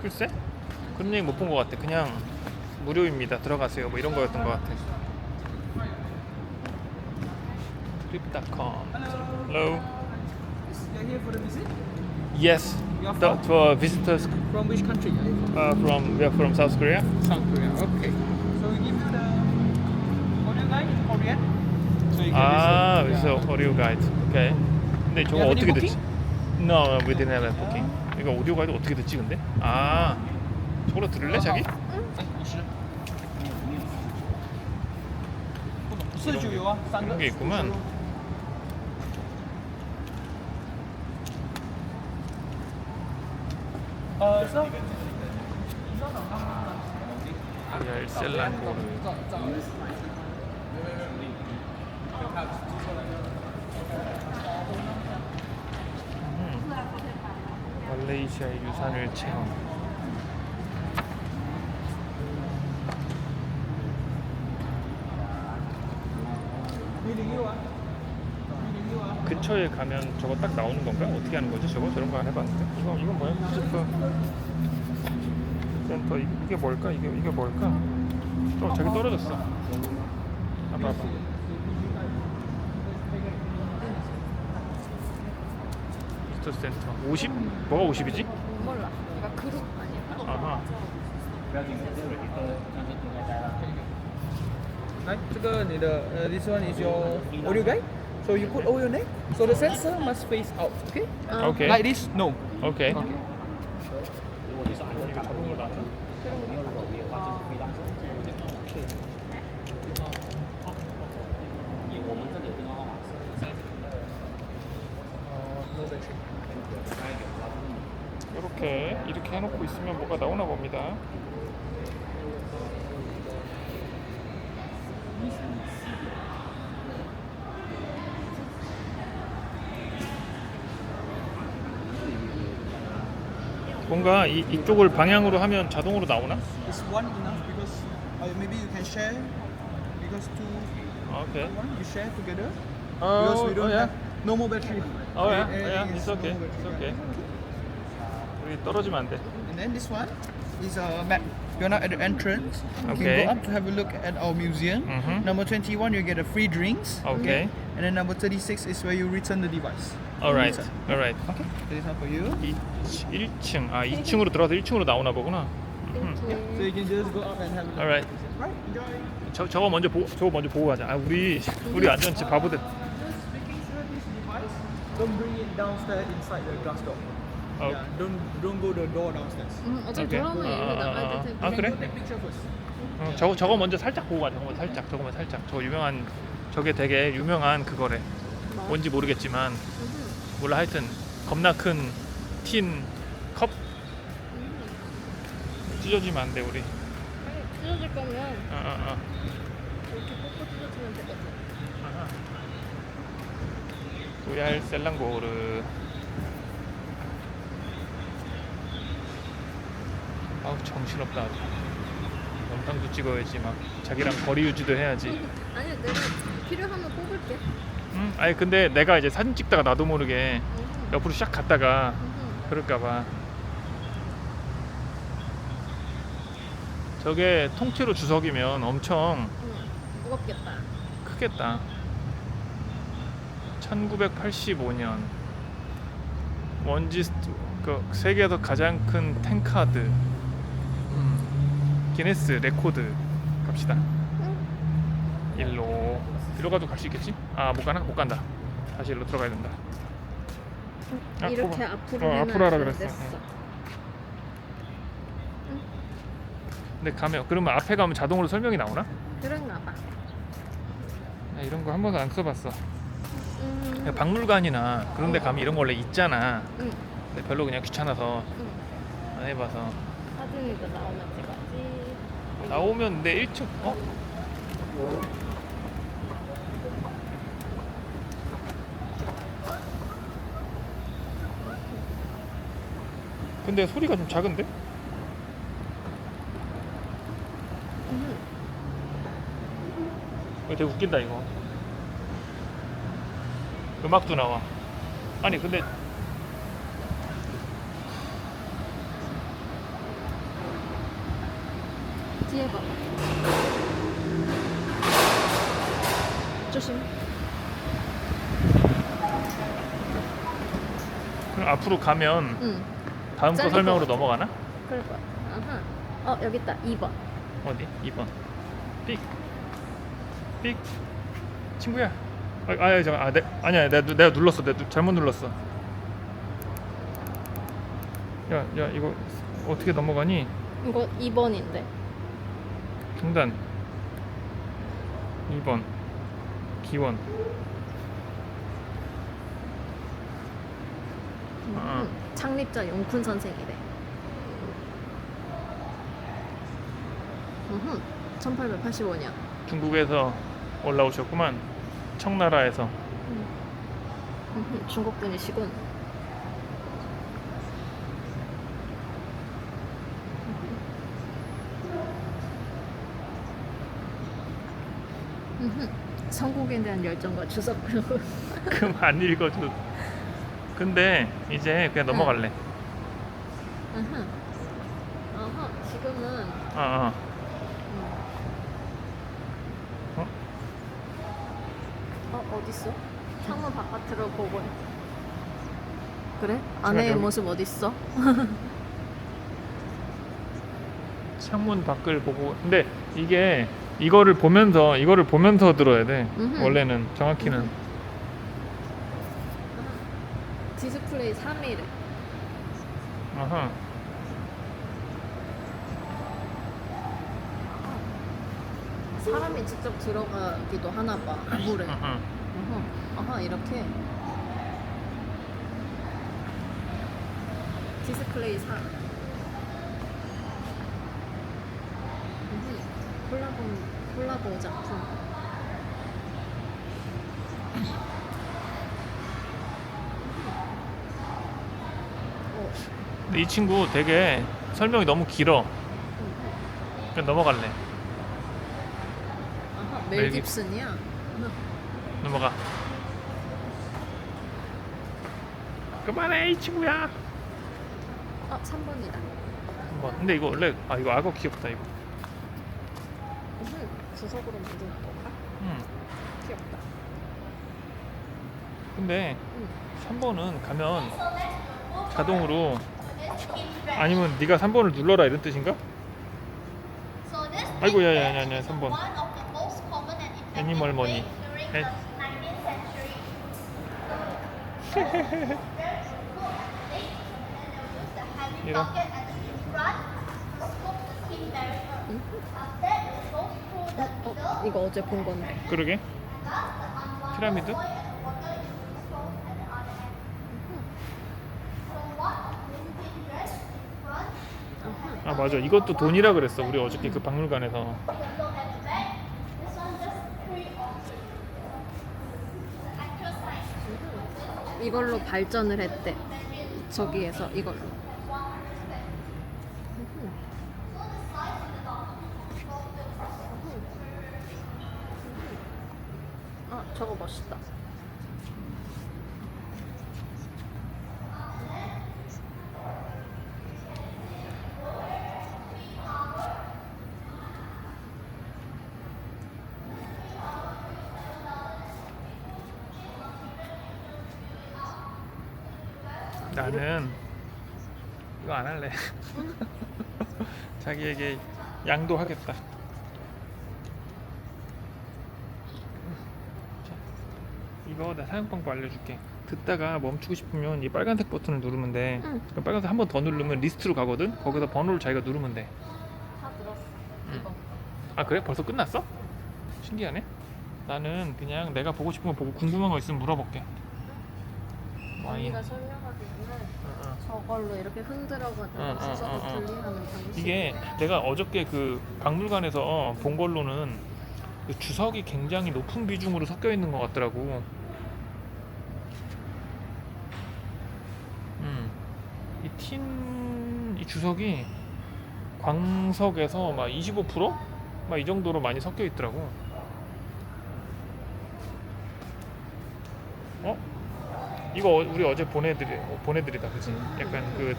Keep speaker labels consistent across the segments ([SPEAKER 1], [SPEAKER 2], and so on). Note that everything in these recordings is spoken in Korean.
[SPEAKER 1] 글쎄? 그런 얘기 못 본 것 같아. 그냥 무료입니다. 들어가세요. 뭐 이런 거였던 것 같아. trip.com. Hello.
[SPEAKER 2] You're here for the visit?
[SPEAKER 1] Yes.
[SPEAKER 2] You are from?
[SPEAKER 1] for visitors
[SPEAKER 2] From which country are you from?
[SPEAKER 1] uh, from we are from South Korea.
[SPEAKER 2] South Korea. Okay. So we give you the audio guide in Korean. So you can
[SPEAKER 1] 아,
[SPEAKER 2] listen.
[SPEAKER 1] 그래서. 오디오 가이드. 오케이. 근데 저거 어떻게
[SPEAKER 2] booking?
[SPEAKER 1] No, we didn't have a booking. 이거 오디오 가이드 어떻게 듣지 근데? 아 저걸로 들을래 자기? 이런 게 있구만 리알 셀란코르 아, 말레이시아의 유산을 체험. 근처에 가면 저거 딱 나오는 건가? 어떻게 하는 거지? 저거 저런 거 안 해봤는데. 이거 이건 뭐야? 센터 이- 이게 뭘까? 이게 이게 뭘까? 어 저기 떨어졌어. 아빠 아빠. 퓨즈 센터 50? 뭐가 50이지?
[SPEAKER 3] 몰라. 그러니까 그룹 아니야?
[SPEAKER 1] 아하.
[SPEAKER 2] 来，这个你的呃，this one is your audio guide. So you put all your name. So the sensor must face out. Okay.
[SPEAKER 3] 아,
[SPEAKER 1] 오케이.
[SPEAKER 2] Like this? No.
[SPEAKER 1] 오케이. 해놓고 있으면 뭐가 나오나 봅니다. 뭔가 이, 이쪽을 방향으로 하면 자동으로 나오나?
[SPEAKER 2] Is one enough because uh, maybe you can share because two
[SPEAKER 1] 아, 오케이.
[SPEAKER 2] one you share together.
[SPEAKER 1] 어,
[SPEAKER 2] because we don't
[SPEAKER 1] 어, 야.
[SPEAKER 2] have no more battery.
[SPEAKER 1] 어, 야,
[SPEAKER 2] Everything
[SPEAKER 1] 야,
[SPEAKER 2] is
[SPEAKER 1] it's okay,
[SPEAKER 2] no more
[SPEAKER 1] it's
[SPEAKER 2] battery.
[SPEAKER 1] okay. 여기 떨어지면 안 돼.
[SPEAKER 2] And then this one is a map. You're now at the entrance. You
[SPEAKER 1] Okay.
[SPEAKER 2] can go up to have a look at our museum.
[SPEAKER 1] Mhm.
[SPEAKER 2] Number 21, you get a free drinks.
[SPEAKER 1] Okay.
[SPEAKER 2] And then number 36 is where you return the device.
[SPEAKER 1] Alright, alright.
[SPEAKER 2] Okay. This one for you.
[SPEAKER 1] 1층, 아 2층으로 들어가서 1층으로 나오나 보구나.
[SPEAKER 2] So you can just go up and have a look.
[SPEAKER 1] Alright.
[SPEAKER 2] Right. Enjoy.
[SPEAKER 1] 저 저거 먼저 보 저거 먼저 보고 가자. 아 우리 우리 완전 진짜 바보들.
[SPEAKER 2] Just making sure this device don't bring it downstairs inside the glass door.
[SPEAKER 1] 어,
[SPEAKER 2] Yeah, don't don't go the door downstairs.
[SPEAKER 3] 음, 어차피
[SPEAKER 1] 오케이.
[SPEAKER 3] 돌아오면
[SPEAKER 1] 아,
[SPEAKER 3] 여기로
[SPEAKER 1] 아,
[SPEAKER 3] 나가야
[SPEAKER 1] 아,
[SPEAKER 3] 될 텐데.
[SPEAKER 1] 아, 그래?
[SPEAKER 2] You take picture first.
[SPEAKER 1] 어, 저거 저거 먼저 살짝 보고 가자. 저거만 살짝, 저거만 살짝. 저 유명한 저게 되게 유명한 그거래.
[SPEAKER 3] 뭐?
[SPEAKER 1] 뭔지 모르겠지만. 몰라 하여튼 겁나 큰 틴컵 찢어지면 안 돼 우리.
[SPEAKER 3] 찢어질 거면
[SPEAKER 1] 어, 어, 어.
[SPEAKER 3] 이렇게 꽂고 찢어지면 되거든.
[SPEAKER 1] 아하. 로얄 셀랑고르 아우 정신없다 영상도 찍어야지 막 자기랑 거리 유지도 해야지
[SPEAKER 3] 아니 내가 필요하면 뽑을게.
[SPEAKER 1] 응? 아니 근데 내가 이제 사진 찍다가 나도 모르게
[SPEAKER 3] 음흠.
[SPEAKER 1] 옆으로 샥 갔다가
[SPEAKER 3] 음흠.
[SPEAKER 1] 그럴까봐 저게 통째로 주석이면 엄청
[SPEAKER 3] 응. 무겁겠다.
[SPEAKER 1] 크겠다. 1985년 원지 스트- 그 세계에서 가장 큰 탱카드 음, 기네스 레코드 갑시다.
[SPEAKER 3] 응.
[SPEAKER 1] 일로 일로 가도 갈 수 있겠지? 아 못 가나? 못 간다. 다시 일로 들어가야 된다. 아,
[SPEAKER 3] 이렇게
[SPEAKER 1] 뽑아.
[SPEAKER 3] 앞으로
[SPEAKER 1] 어, 앞으로 하라 그랬어. 응. 근데 가면 그러면 앞에 가면 자동으로 설명이 나오나?
[SPEAKER 3] 그런가 봐.
[SPEAKER 1] 나 이런 거 한 번도 안 써봤어.
[SPEAKER 3] 음.
[SPEAKER 1] 박물관이나 그런 데 가면 이런 거 원래 있잖아.
[SPEAKER 3] 응.
[SPEAKER 1] 근데 별로 그냥 귀찮아서
[SPEAKER 3] 응.
[SPEAKER 1] 안 해봐서
[SPEAKER 3] 사진이도 나오면 찍어야지.
[SPEAKER 1] 나오면 내 1층 어? 근데 소리가 좀 작은데? 되게 웃긴다 이거 음악도 나와 아니 근데
[SPEAKER 3] 뒤에 봐. 조심.
[SPEAKER 1] 그럼 앞으로 가면
[SPEAKER 3] 응.
[SPEAKER 1] 다음 거 설명으로
[SPEAKER 3] 것 같아.
[SPEAKER 1] 넘어가나?
[SPEAKER 3] 그럴 거야. 아하. 어 여기 있다. 2번.
[SPEAKER 1] 어디? 2번. 삑. 삑. 친구야. 아, 아, 잠깐. 아, 내, 아니야. 내가, 누- 내가 눌렀어. 내가 누- 잘못 눌렀어. 야, 야, 이거 어떻게 넘어가니?
[SPEAKER 3] 이거 2번인데.
[SPEAKER 1] 중단. 2번. 기원. 아.
[SPEAKER 3] 응. 창립자 용쿤 선생이래. 음, 1885년.
[SPEAKER 1] 중국에서 올라오셨구만. 청나라에서.
[SPEAKER 3] 음, 중국 분이시군. 성국에 대한 열정과 주석
[SPEAKER 1] 그럼 안 읽어줘. 근데 이제 그냥 넘어갈래.
[SPEAKER 3] 음흠. 어허, 지금은
[SPEAKER 1] 아, 아.
[SPEAKER 3] 음.
[SPEAKER 1] 어?
[SPEAKER 3] 어 어딨어? 창문 바깥으로 보고 그래? 아내의
[SPEAKER 1] 여기-
[SPEAKER 3] 모습 어딨어?
[SPEAKER 1] 창문 밖을 보고 근데 이게 이거를 보면서 이거를 보면서 들어야 돼.
[SPEAKER 3] 음흠.
[SPEAKER 1] 원래는 정확히는.
[SPEAKER 3] 디스플레이 3일에
[SPEAKER 1] 아하.
[SPEAKER 3] 사람이 직접 들어가기도 하나 봐 물에
[SPEAKER 1] 아하.
[SPEAKER 3] 어허, 아하 이렇게. 디스플레이 3 콜라보 콜라보 작품. 어,
[SPEAKER 1] 근데 이 친구 되게 설명이 너무 길어.
[SPEAKER 3] 음,
[SPEAKER 1] 그냥 넘어갈래.
[SPEAKER 3] 아하
[SPEAKER 1] 멜
[SPEAKER 3] 멜
[SPEAKER 1] 깁-
[SPEAKER 3] 깁슨이야?
[SPEAKER 1] 넘어가. 그만해 이 친구야.
[SPEAKER 3] 어 3번이다.
[SPEAKER 1] 한번. 근데 이거 원래 아 이거 악어 귀엽다 이거
[SPEAKER 3] 주석으로 만든 건가?
[SPEAKER 1] 음.
[SPEAKER 3] 귀엽다
[SPEAKER 1] 근데
[SPEAKER 3] 응.
[SPEAKER 1] 3번은 가면 자동으로 아니면 네가 3번을 눌러라 이런 뜻인가?
[SPEAKER 4] 아이고
[SPEAKER 1] 야야야야
[SPEAKER 4] 야야야야
[SPEAKER 1] 3번
[SPEAKER 4] 3번
[SPEAKER 1] 애니멀 머니 에, 이런
[SPEAKER 3] 어, 이거 어제 본 건데.
[SPEAKER 1] 그러게. 피라미드? 아 맞아. 이것도 돈이라 그랬어. 우리 어저께 그 박물관에서.
[SPEAKER 3] 이걸로 발전을 했대. 저기에서 이걸로
[SPEAKER 1] 나는 이거 안 할래 자기에게 양도하겠다 자, 이거 나 사용 방법 알려줄게 듣다가 멈추고 싶으면 이 빨간색 버튼을 누르면 돼
[SPEAKER 3] 응.
[SPEAKER 1] 그럼 빨간색 한 번 더 누르면 리스트로 가거든 거기서 번호를 자기가 누르면 돼
[SPEAKER 3] 다 들었어
[SPEAKER 1] 응.
[SPEAKER 3] 이거
[SPEAKER 1] 아 그래? 벌써 끝났어? 신기하네. 나는 그냥 내가 보고 싶은 거 보고 궁금한 거 있으면 물어볼게.
[SPEAKER 3] 언니가 설명하기에는
[SPEAKER 1] 어, 어.
[SPEAKER 3] 저걸로 이렇게 흔들어가지고
[SPEAKER 1] 어, 어,
[SPEAKER 3] 주석을
[SPEAKER 1] 어, 어.
[SPEAKER 3] 분리하는 방식
[SPEAKER 1] 이게 내가 어저께 그 박물관에서 본 걸로는 그 주석이 굉장히 높은 비중으로 섞여 있는 것 같더라고. 음. 이 틴, 이 주석이 광석에서 막 25%? 막 이 정도로 많이 섞여 있더라고. 이거 어- 우리 어제 보내드리 어, 보내드리다 그지? 약간 그.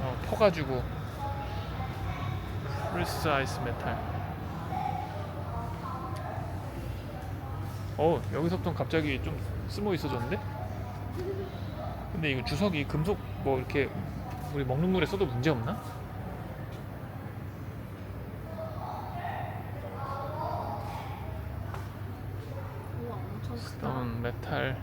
[SPEAKER 1] 어, 퍼가지고 프리사이즈 메탈. 어 여기서부터 갑자기 좀 숨어 있어졌는데? 근데 이거 주석이 금속 뭐 이렇게 우리 먹는 물에 써도 문제 없나?
[SPEAKER 3] 우와 엄청 크다.
[SPEAKER 1] 스톤 메탈.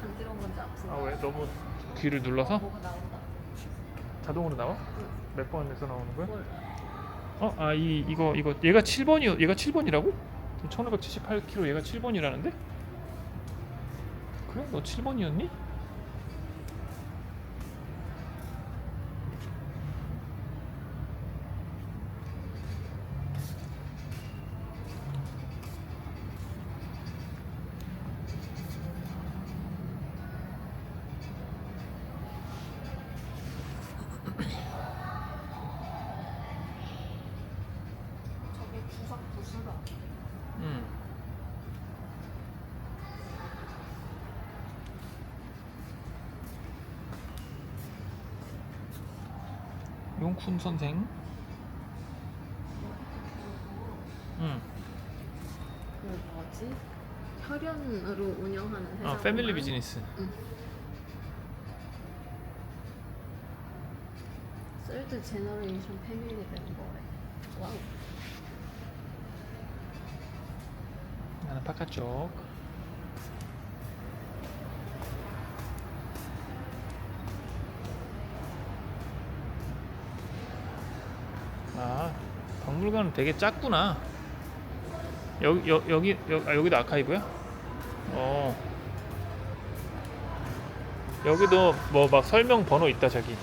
[SPEAKER 3] 간지러운 건지 아
[SPEAKER 1] 왜? 너무 귀를 눌러서. 자동으로 나와? 몇 번에서 나오는 거야?
[SPEAKER 3] 뭘?
[SPEAKER 1] 어? 아 이 이거 이거 얘가 7번이요. 얘가 7번이라고? 1578kg 얘가 7번이라는데? 그래? 너 7번이었니? 용쿤 선생. 응.
[SPEAKER 3] 그 뭐지? 혈연으로 운영하는 회사.
[SPEAKER 1] 아 패밀리 비즈니스.
[SPEAKER 3] 쓸드 제너레이션 패밀리 멤버래. 와우.
[SPEAKER 1] 나는 파카 쪽. 물관은 되게 작구나. 여기 여, 여기 여, 아, 여기도 아카이브야? 어. 여기도 뭐 막 설명 번호 있다.
[SPEAKER 3] 9번인가요?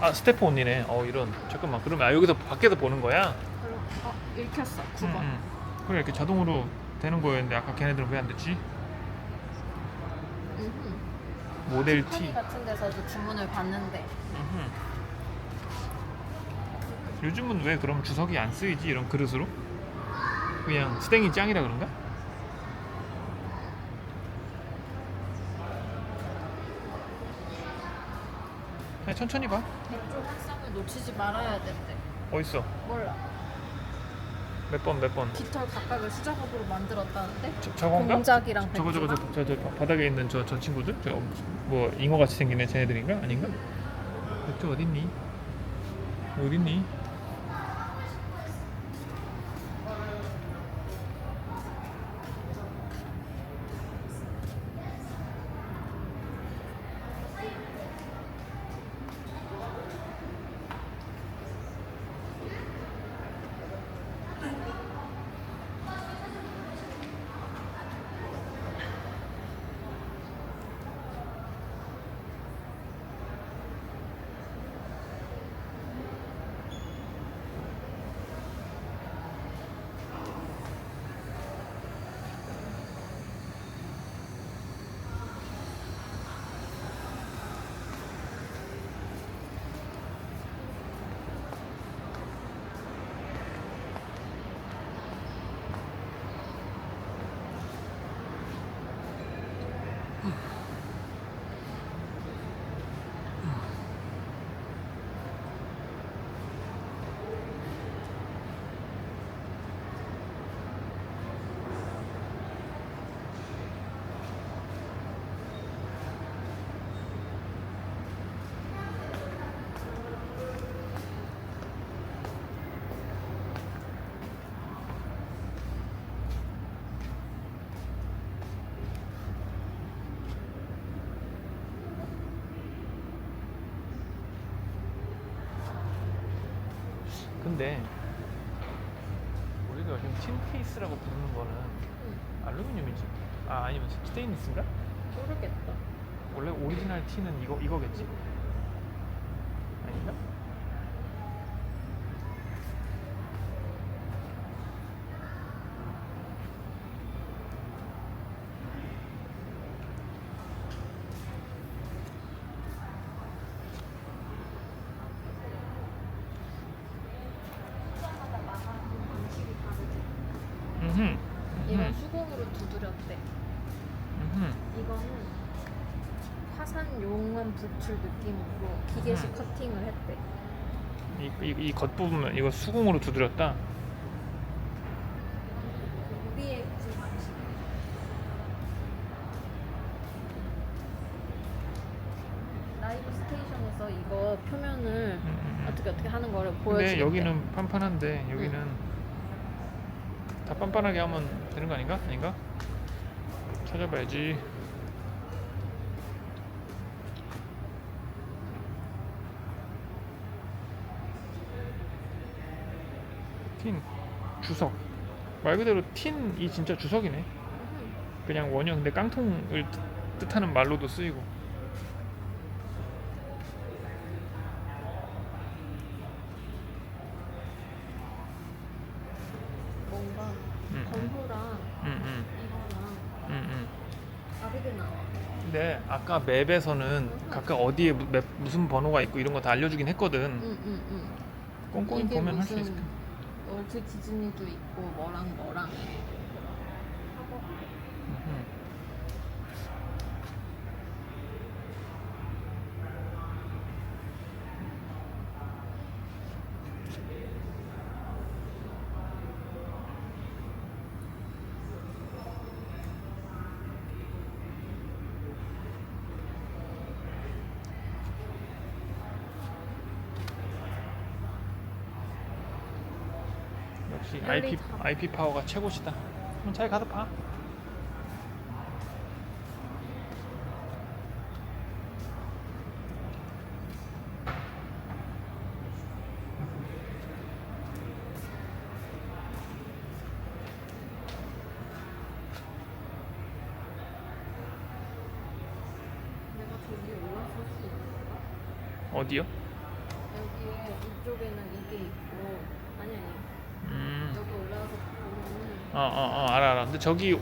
[SPEAKER 1] 아 스테프 언니네. 어 이런. 잠깐만. 그러면 아 여기서 밖에서 보는 거야?
[SPEAKER 3] 어 읽혔어. 9번.
[SPEAKER 1] 응, 응. 그래 이렇게 자동으로 되는 거였는데 아까 걔네들은 왜 안 됐지? 모델 T.
[SPEAKER 3] 같은 데서도 주문을 받는데
[SPEAKER 1] 음흠. 요즘은 왜 그럼 주석이 안 쓰이지 이런 그릇으로? 그냥 스탱이 짱이라 그런가? 그냥 천천히 봐.
[SPEAKER 3] 대쪽 학상을 놓치지 말아야 된대.
[SPEAKER 1] 어딨어?
[SPEAKER 3] 몰라.
[SPEAKER 1] 몇 번 몇 번?
[SPEAKER 3] 깃털 각각을 수작업으로 만들었다는데?
[SPEAKER 1] 저, 저건가?
[SPEAKER 3] 공작이랑
[SPEAKER 1] 저거 저거
[SPEAKER 3] 백두가?
[SPEAKER 1] 저, 저, 저 바닥에 있는 저, 저 친구들? 저, 뭐 잉어 같이 생긴 애 쟤네들인가? 아닌가? 백두 어딨니? 어딨니? 근데 우리가 지금 틴 케이스라고 부르는 거는 알루미늄이지? 아 아니면 스테인리스인가?
[SPEAKER 3] 모르겠다.
[SPEAKER 1] 원래 오리지널 티는 이거 이거겠지? 아닌가?
[SPEAKER 3] 두드렸대.
[SPEAKER 1] 음흠.
[SPEAKER 3] 이거는 화산 용암 불출 느낌으로 기계식
[SPEAKER 1] 음.
[SPEAKER 3] 커팅을 했대.
[SPEAKER 1] 이, 이, 이 겉부분 이거 수공으로 두드렸다.
[SPEAKER 3] 우리의 구슬 방식. 라이브 스테이션에서 이거 표면을
[SPEAKER 1] 음, 음, 음.
[SPEAKER 3] 어떻게 어떻게 하는 거를
[SPEAKER 1] 근데
[SPEAKER 3] 보여주는데
[SPEAKER 1] 여기는 판판한데 여기는 다 빤빤하게 하면 되는 거 아닌가? 아닌가? 찾아봐야지. 틴 주석 말 그대로 틴이 진짜 주석이네. 그냥 원형 근데 깡통을 뜻- 뜻하는 말로도 쓰이고. 아까 맵에서는 각각 어디에 무- 맵, 무슨 번호가 있고 이런 거 다 알려주긴 했거든.
[SPEAKER 3] 응 응 응.
[SPEAKER 1] 꼼꼼히
[SPEAKER 3] 이게
[SPEAKER 1] 보면 할 수
[SPEAKER 3] 무슨
[SPEAKER 1] 있을 거야.
[SPEAKER 3] 월트 디즈니도 있고 뭐랑 뭐랑.
[SPEAKER 1] IP
[SPEAKER 3] 가.
[SPEAKER 1] IP 파워가 최고시다. 그럼 잘 가서 봐.
[SPEAKER 3] 내가 저기 올라설 수 있는 건가?
[SPEAKER 1] 어디요?
[SPEAKER 3] 여기에 이쪽에는 이게 있고 아니 아니
[SPEAKER 1] 음.
[SPEAKER 3] 여기 올라가서 보면은
[SPEAKER 1] 어, 어, 어, 알아, 알아. 근데 저기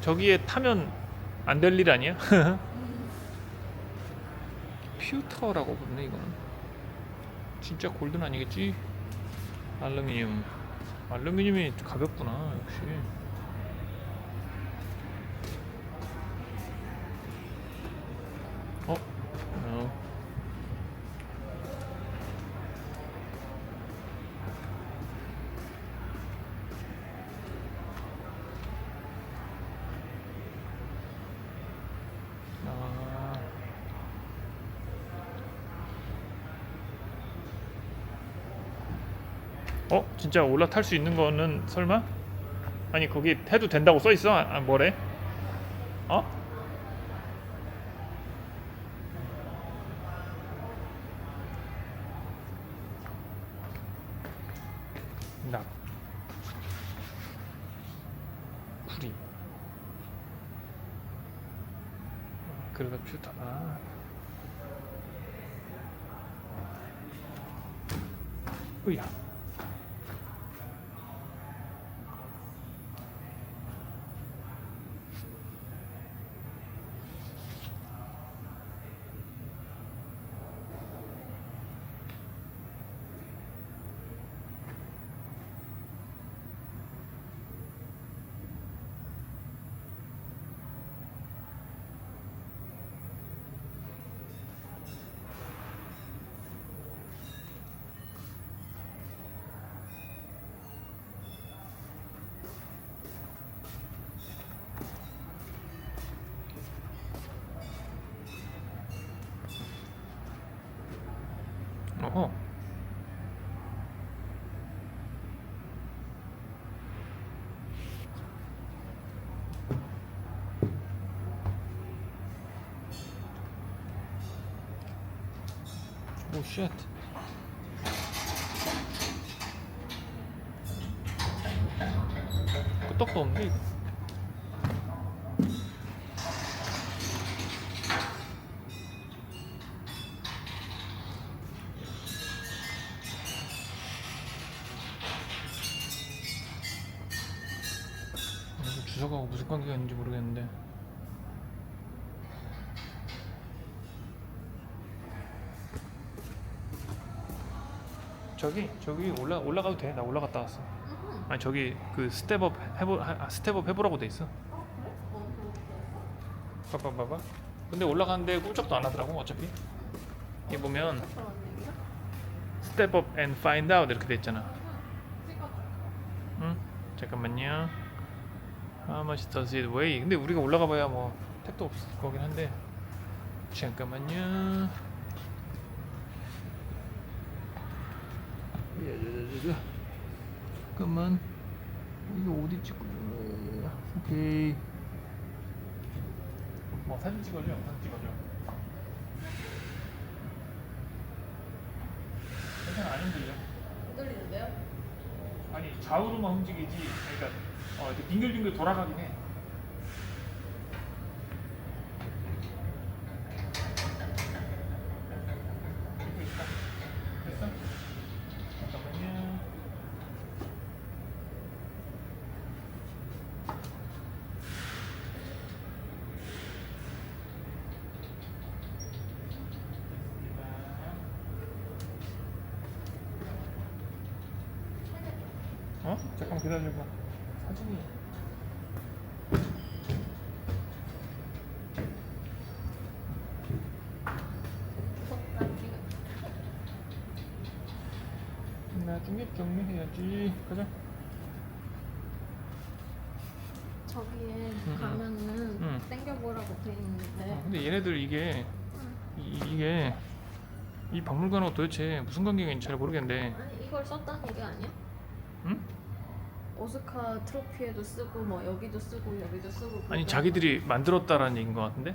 [SPEAKER 1] 저기에 타면 안 될 일 아니야? 퓨터라고 부르네 이거는. 진짜 골든 아니겠지? 알루미늄. 알루미늄이 가볍구나 역시. 어? 어. 아. 어? 진짜 올라탈 수 있는 거는 설마? 아니 거기 해도 된다고 써 있어? 아, 아, 뭐래? 어? 낙 구리 그러다 퓨터 아 으야 어허 오 쉣. 끄떡도 없는데 이거. 이거 저기 저기 올라 올라가도 돼. 나 올라갔다 왔어. 아니 저기 그 스텝업 해보 아, 스텝업 해보라고 돼 있어. 봐봐 봐봐. 근데 올라가는데 꿀쩍도 안 하더라고 어차피. 이 보면
[SPEAKER 3] 그런 얘기야?
[SPEAKER 1] step up and find out 이렇게 돼 있잖아. 응? 잠깐만요. How much does it weigh? 근데 우리가 올라가 봐야 뭐 택도 없을 거긴 한데. 잠깐만요. 야야야야. 잠깐만. 이거 어디 찍고? 오케이. 뭐 사진 찍어줘, 영상 찍어줘. 괜찮아 안 흔들려.
[SPEAKER 3] 흔들리는데요?
[SPEAKER 1] 아니 좌우로만 움직이지 그러니까 어 이렇게 빙글빙글 돌아가긴 해 찍고 있다. 됐어? 잠깐만요 어? 잠깐 기다려봐. 사진이. 나중에 정리해야지. 가자.
[SPEAKER 3] 저기에
[SPEAKER 1] 응.
[SPEAKER 3] 가면은
[SPEAKER 1] 응.
[SPEAKER 3] 땡겨보라고 돼 있는데
[SPEAKER 1] 어, 근데 얘네들 이게
[SPEAKER 3] 응.
[SPEAKER 1] 이, 이게 이 박물관하고 도대체 무슨 관계가 있는지 잘 모르겠는데.
[SPEAKER 3] 아니 이걸 썼다는 얘기 아니야?
[SPEAKER 1] 응?
[SPEAKER 3] 오스카 트로피에도 쓰고 뭐 여기도 쓰고 여기도 쓰고
[SPEAKER 1] 아니. 자기들이 만들었다라는 얘기인 것 같은데.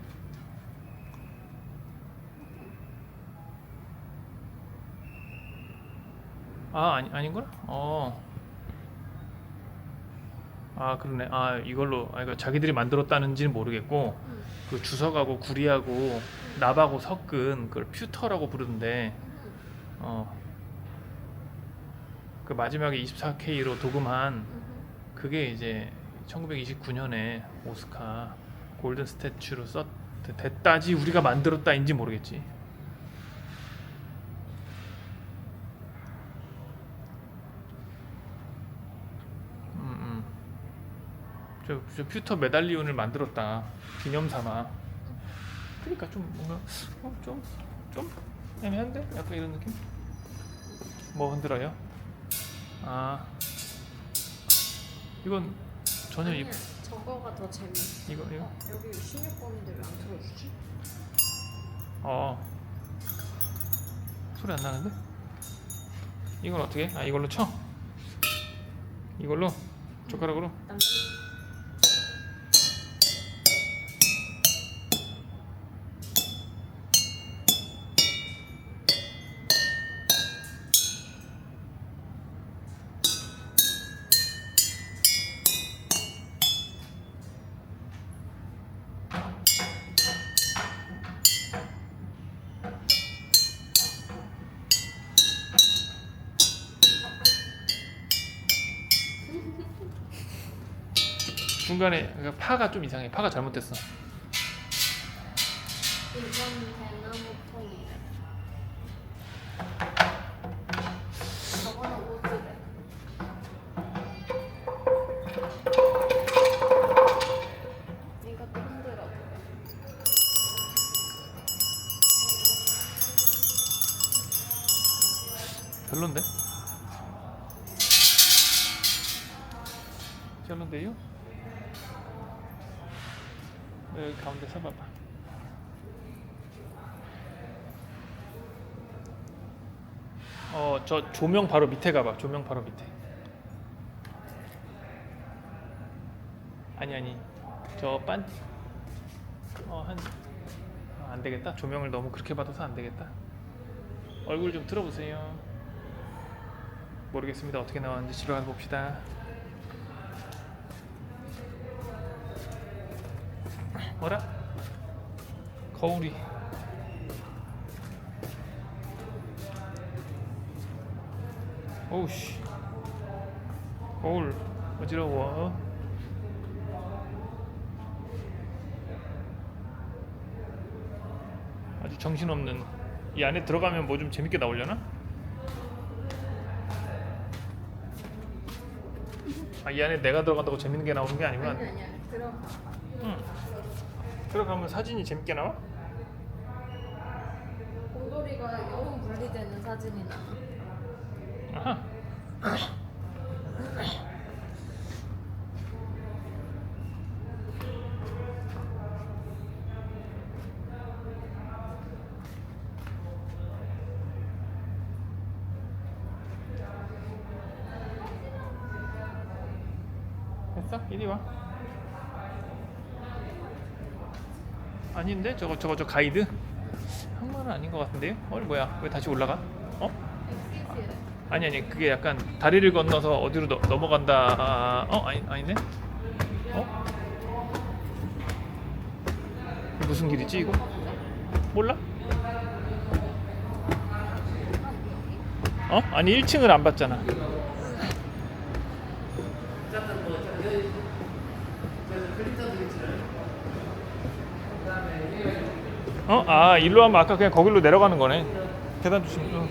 [SPEAKER 1] 아 아니 아닌걸? 어. 아 그러네. 아 이걸로 아 이거 자기들이 만들었다는지는 모르겠고
[SPEAKER 3] 응.
[SPEAKER 1] 그 주석하고 구리하고 납하고 섞은 그걸 퓨터라고 부르는데
[SPEAKER 3] 응.
[SPEAKER 1] 어. 그 마지막에 24K로 도금한
[SPEAKER 3] 응.
[SPEAKER 1] 그게 이제 1929년에 오스카 골든 스태츄로 썼 됐다지 우리가 만들었다인지 모르겠지. 음, 음. 저, 저 퓨터 메달리온을 만들었다 기념 삼아. 그러니까 좀 뭔가 어, 좀, 좀 애매한데? 약간 이런 느낌? 뭐 흔들어요? 아 이건 전혀 이,
[SPEAKER 3] 아니야, 저거가 더 재밌어.
[SPEAKER 1] 이거 이거
[SPEAKER 3] 어, 여기 16번인데 왜안 틀어주지?
[SPEAKER 1] 어 소리 안 나는데? 이건 어떻게? 아 이걸로 쳐? 이걸로 젓가락으로?
[SPEAKER 3] 남
[SPEAKER 1] 중간에 그러니까 파가 좀 이상해 파가 잘못됐어
[SPEAKER 3] 이건 대나무 통이래. 저
[SPEAKER 1] 조명 바로 밑에 가봐. 조명 바로 밑에. 아니 아니. 저 빤 어한 아, 안 되겠다. 조명을 너무 그렇게 받아서 안 되겠다. 얼굴 좀 들어보세요. 모르겠습니다. 어떻게 나왔는지 가서 봅시다. 뭐라? 거울이 오우씨 거울 어지러워 아주 정신없는 이 안에 들어가면 뭐 좀 재밌게 나오려나? 아 이 안에 내가 들어간다고 재밌는 게 나오는 게 아니구나
[SPEAKER 3] 아니 아니야. 들어가.
[SPEAKER 1] 응. 들어가면 사진이 재밌게 나와?
[SPEAKER 3] 곰돌이가 영혼 분리되는 사진이 나.
[SPEAKER 1] 아하. 됐어? 이리 와. 아닌데 저거 저거 저 가이드? 한말은 아닌 것 같은데요? 어 뭐야? 왜 다시 올라가? 어?
[SPEAKER 3] 엑시스에.
[SPEAKER 1] 아니 아니 그게 약간 다리를 건너서 어디로 너, 넘어간다. 아, 어 아니 아니네. 어? 무슨 길이지 이거? 몰라? 어? 아니 1층을 안 봤잖아. 어? 아 일로 하면 아까 그냥 거길로 내려가는 거네. 계단 조심. 어.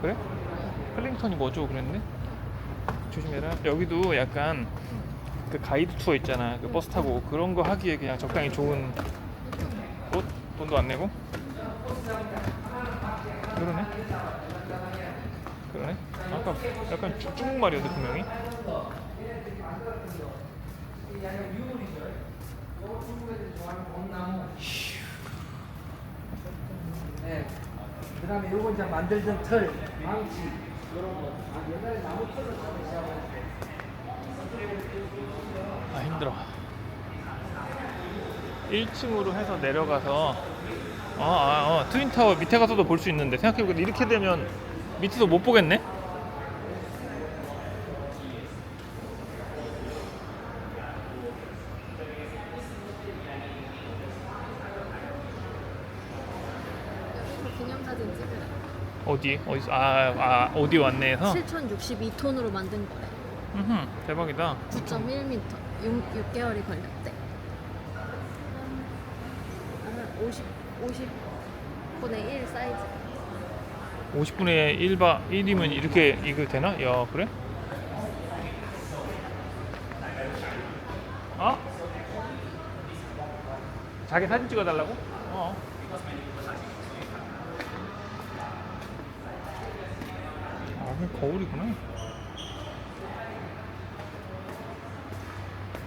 [SPEAKER 1] 그래? 클링턴이 뭐죠 그랬는데? 조심해라 여기도 약간 그 가이드 투어 있잖아 그 버스 타고 그런 거 하기에 그냥 적당히 좋은 곳? 돈도 안 내고? 그러네 그러네 아까 약간 중- 중국말이었는데 분명히
[SPEAKER 4] 네. 그 다음에 요거 이제 만들던 털, 망치 이런 거. 아, 옛날에 나무 털로 잡으시고
[SPEAKER 1] 아 힘들어 1층으로 해서 내려가서 어, 아, 어, 트윈타워 밑에 가서도 볼 수 있는데 생각해보니까 이렇게 되면 밑에서 못 보겠네?
[SPEAKER 3] 여기서 기념사진 찍으래.
[SPEAKER 1] 어디? 어디서? 아, 아 오디오 안내에서?
[SPEAKER 3] 7,062톤으로 만든 거래.
[SPEAKER 1] 음흠, 대박이다
[SPEAKER 3] 9.1m. 6, 6개월이 걸렸대. 한 50, 50분의 1 사이즈.
[SPEAKER 1] 50분의 1바 1이면 이렇게 이거 되나? 야 그래? 어? 자기 사진 찍어달라고? 어. 아, 그 거울이구나.